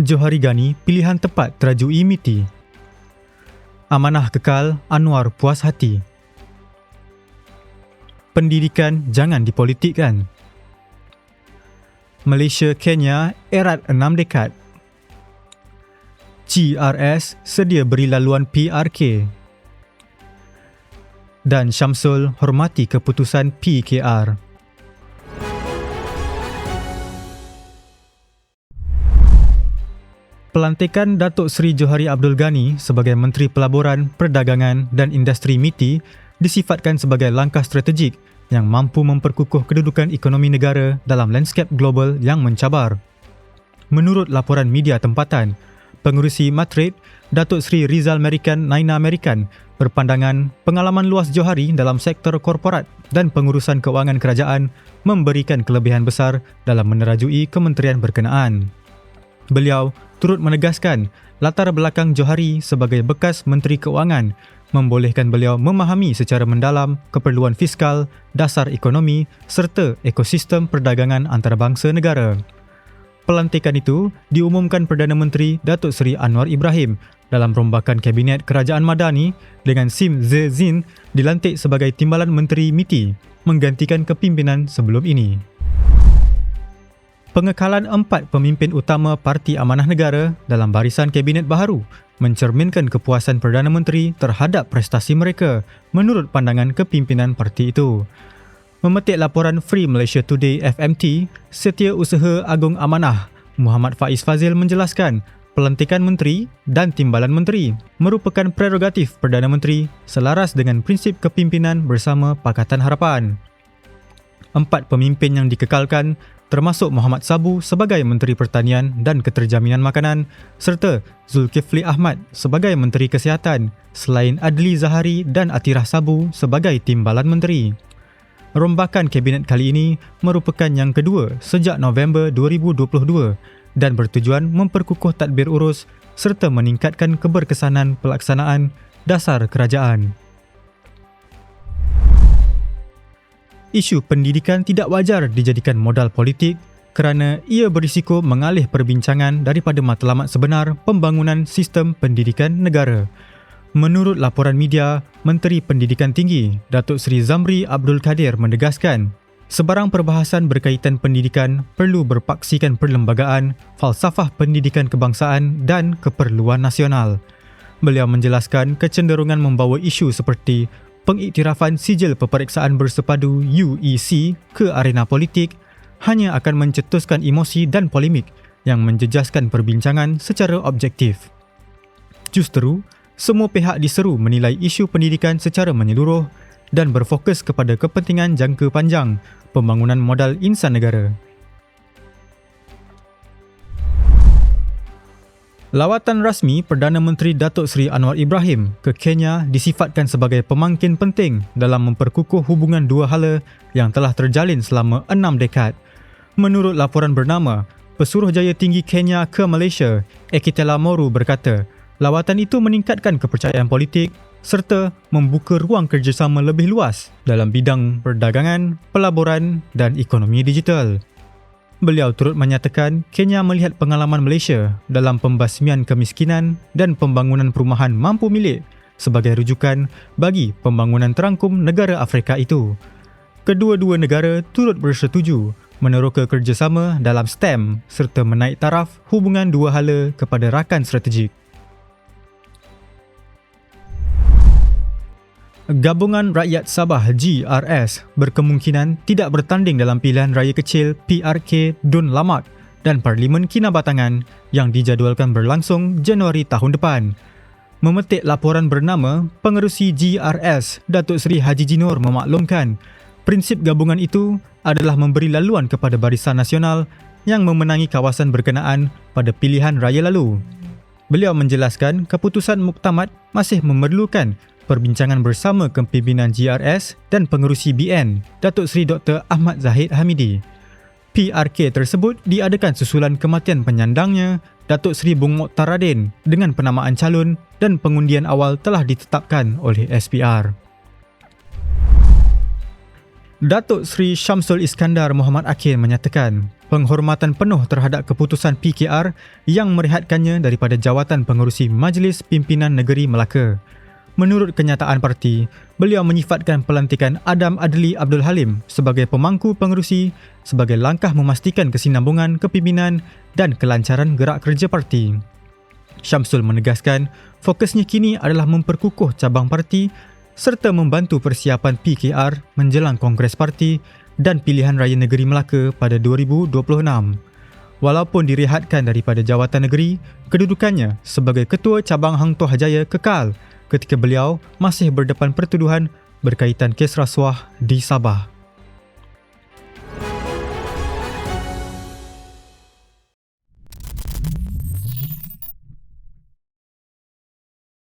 Johari Gani pilihan tepat terajui MITI. Amanah kekal Anwar puas hati. Pendidikan jangan dipolitikkan. Malaysia Kenya erat enam dekad. GRS sedia beri laluan PRK. Dan Syamsul hormati keputusan PKR. Pelantikan Datuk Seri Johari Abdul Ghani sebagai Menteri Pelaburan, Perdagangan dan Industri MITI disifatkan sebagai langkah strategik yang mampu memperkukuh kedudukan ekonomi negara dalam lanskap global yang mencabar. Menurut laporan media tempatan, pengurusi Matrade, Datuk Seri Rizal American Naina American berpandangan pengalaman luas Johari dalam sektor korporat dan pengurusan keuangan kerajaan memberikan kelebihan besar dalam menerajui kementerian berkenaan. Beliau turut menegaskan latar belakang Johari sebagai bekas Menteri Keuangan membolehkan beliau memahami secara mendalam keperluan fiskal, dasar ekonomi serta ekosistem perdagangan antarabangsa negara. Pelantikan itu diumumkan Perdana Menteri Datuk Seri Anwar Ibrahim dalam rombakan Kabinet Kerajaan Madani dengan Sim Ze Zin dilantik sebagai Timbalan Menteri MITI menggantikan kepimpinan sebelum ini. Pengekalan empat pemimpin utama Parti Amanah Negara dalam barisan Kabinet baharu mencerminkan kepuasan Perdana Menteri terhadap prestasi mereka menurut pandangan kepimpinan parti itu. Memetik laporan Free Malaysia Today FMT, Setiausaha Agung Amanah, Muhammad Faiz Fazil menjelaskan pelantikan menteri dan timbalan menteri merupakan prerogatif Perdana Menteri selaras dengan prinsip kepimpinan bersama Pakatan Harapan. Empat pemimpin yang dikekalkan termasuk Muhammad Sabu sebagai Menteri Pertanian dan Keterjaminan Makanan serta Zulkifli Ahmad sebagai Menteri Kesihatan selain Adli Zahari dan Atirah Sabu sebagai Timbalan Menteri. Rombakan Kabinet kali ini merupakan yang kedua sejak November 2022 dan bertujuan memperkukuh tadbir urus serta meningkatkan keberkesanan pelaksanaan dasar kerajaan. Isu pendidikan tidak wajar dijadikan modal politik kerana ia berisiko mengalih perbincangan daripada matlamat sebenar pembangunan sistem pendidikan negara. Menurut laporan media, Menteri Pendidikan Tinggi, Datuk Seri Zamri Abdul Kadir menegaskan, sebarang perbahasan berkaitan pendidikan perlu berpaksikan perlembagaan, falsafah pendidikan kebangsaan dan keperluan nasional. Beliau menjelaskan kecenderungan membawa isu seperti pengiktirafan sijil peperiksaan bersepadu UEC ke arena politik hanya akan mencetuskan emosi dan polemik yang menjejaskan perbincangan secara objektif. Justru, semua pihak diseru menilai isu pendidikan secara menyeluruh dan berfokus kepada kepentingan jangka panjang pembangunan modal insan negara. Lawatan rasmi Perdana Menteri Datuk Seri Anwar Ibrahim ke Kenya disifatkan sebagai pemangkin penting dalam memperkukuh hubungan dua hala yang telah terjalin selama enam dekad. Menurut laporan bernama, Pesuruhjaya Tinggi Kenya ke Malaysia, Ekitela Moru berkata, lawatan itu meningkatkan kepercayaan politik serta membuka ruang kerjasama lebih luas dalam bidang perdagangan, pelaburan dan ekonomi digital. Beliau turut menyatakan Kenya melihat pengalaman Malaysia dalam pembasmian kemiskinan dan pembangunan perumahan mampu milik sebagai rujukan bagi pembangunan terangkum negara Afrika itu. Kedua-dua negara turut bersetuju meneroka kerjasama dalam STEM serta menaik taraf hubungan dua hala kepada rakan strategik. Gabungan Rakyat Sabah GRS berkemungkinan tidak bertanding dalam pilihan raya kecil PRK Dun Lamat dan Parlimen Kinabatangan yang dijadualkan berlangsung Januari tahun depan. Memetik laporan bernama, Pengerusi GRS Datuk Seri Haji Jinur memaklumkan prinsip gabungan itu adalah memberi laluan kepada Barisan Nasional yang memenangi kawasan berkenaan pada pilihan raya lalu. Beliau menjelaskan keputusan muktamad masih memerlukan perbincangan bersama kepimpinan GRS dan pengerusi BN, Datuk Seri Dr. Ahmad Zahid Hamidi. PRK tersebut diadakan susulan kematian penyandangnya, Datuk Seri Bung Mokhtar Radin dengan penamaan calon dan pengundian awal telah ditetapkan oleh SPR. Datuk Seri Syamsul Iskandar Muhammad Akin menyatakan, penghormatan penuh terhadap keputusan PKR yang merehatkannya daripada jawatan pengerusi Majlis Pimpinan Negeri Melaka. Menurut kenyataan parti, beliau menyifatkan pelantikan Adam Adli Abdul Halim sebagai pemangku pengerusi sebagai langkah memastikan kesinambungan kepimpinan dan kelancaran gerak kerja parti. Syamsul menegaskan fokusnya kini adalah memperkukuh cabang parti serta membantu persiapan PKR menjelang Kongres Parti dan pilihan raya negeri Melaka pada 2026. Walaupun direhatkan daripada jawatan negeri, kedudukannya sebagai ketua cabang Hang Tuah Jaya kekal ketika beliau masih berdepan pertuduhan berkaitan kes rasuah di Sabah.